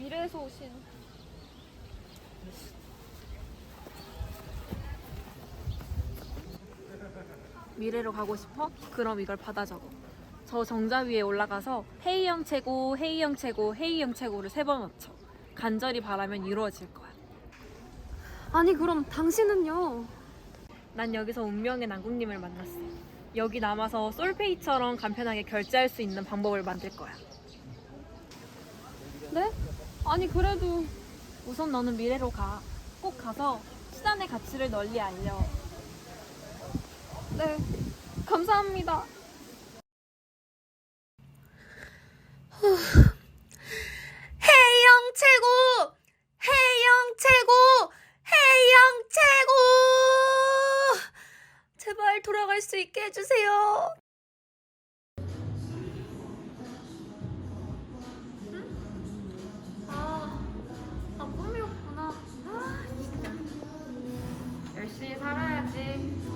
미래에서 오신 미래로 가고 싶어? 그럼 이걸 받아 적어. 저 정자 위에 올라가서 헤이형 최고, 헤이형 최고, 헤이형 최고를 세 번 외쳐. 간절히 바라면 이루어질 거야. 아니 그럼 당신은요? 난 여기서 운명의 남궁님을 만났어. 여기 남아서 솔페이처럼 간편하게 결제할 수 있는 방법을 만들 거야. 네? 아니 그래도 우선 너는 미래로 가. 꼭 가서 수단의 가치를 널리 알려. 네, 감사합니다. 해영 최고! 해영 최고! 해영 최고! 제발 돌아갈 수 있게 해주세요. 같이 살아야지.